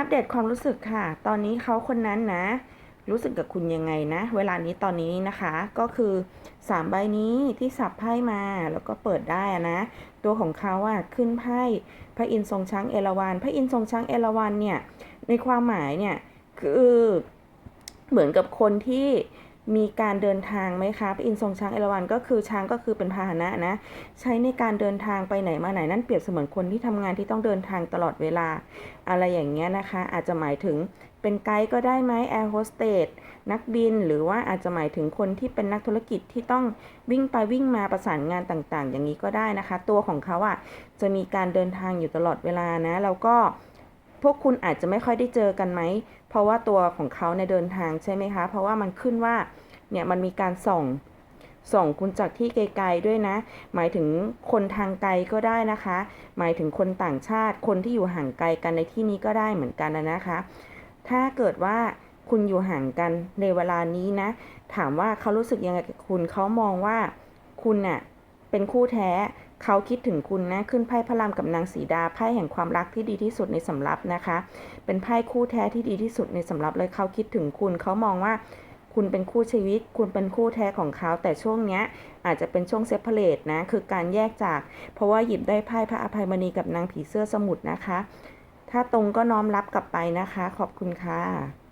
อัปเดตความรู้สึกค่ะ ตอนนี้เขาคนนั้นนะ รู้สึกกับคุณยังไงนะ เวลานี้ตอนนี้นะคะ ก็คือสามใบนี้ที่สับไพ่มาแล้วก็เปิดได้อะนะ ตัวของเขาอะขึ้นไพ่พระอินทร์ทรงช้างเอราวัณพระอินทร์ทรงช้างเอราวัณเนี่ยในความหมายเนี่ยคือเหมือนกับคนที่ มีการเดินทางไหมคะพระอินทร์ทรงช้างเอราวัณก็คือช้างก็คือเป็นพาหนะนะ ใช้ในการเดินทางไปไหนมาไหนนั่นเปรียบเสมือนคนที่ทำงานที่ต้องเดินทางตลอดเวลา อะไรอย่างเงี้ยนะคะ อาจจะหมายถึงเป็นไกด์ก็ได้ไหมแอร์โฮสเตสนักบินหรือว่าอาจจะหมายถึงคนที่เป็นนักธุรกิจที่ต้องวิ่งไปวิ่งมาประสานงานต่างๆ อย่างนี้ก็ได้นะคะ ตัวของเขาอะจะมีการเดินทางอยู่ตลอดเวลานะแล้วก็ พวกคุณอาจจะไม่ค่อยได้เจอกันไหม เพราะว่าตัวของเขาในเดินทางใช่ไหมคะ เพราะว่ามันขึ้นว่า เนี่ยมันมีการส่อง ส่งคุณจากที่ไกลๆด้วยนะ หมายถึงคนทางไกลก็ได้นะคะ หมายถึงคนต่างชาติ คนที่อยู่ห่างไกลกันในที่นี้ก็ได้เหมือนกันนะนะคะ ถ้าเกิดว่าคุณอยู่ห่างกันในเวลานี้นะ ถามว่าเขารู้สึกยังไงกับคุณ เขามองว่าคุณน่ะเป็นคู่แท้ เขาคิดถึงคุณนะ ขึ้นไพ่พระรามกับนางสีดาไพ่แห่งความรักที่ดีที่สุดในสำรับนะคะ เป็นไพ่คู่แท้ที่ดีที่สุดในสำรับเลยเขาคิดถึงคุณเขามองว่าคุณเป็นคู่ชีวิต คุณเป็นคู่แท้ของเขา แต่ช่วงเนี้ยอาจจะเป็นช่วงเซปเปอร์เลตนะ คือการแยกจาก เพราะว่าหยิบได้ไพ่พระอภัยมณีกับนางผีเสื้อสมุทรนะคะ ถ้าตรงก็น้อมรับกลับไปนะคะ ขอบคุณค่ะ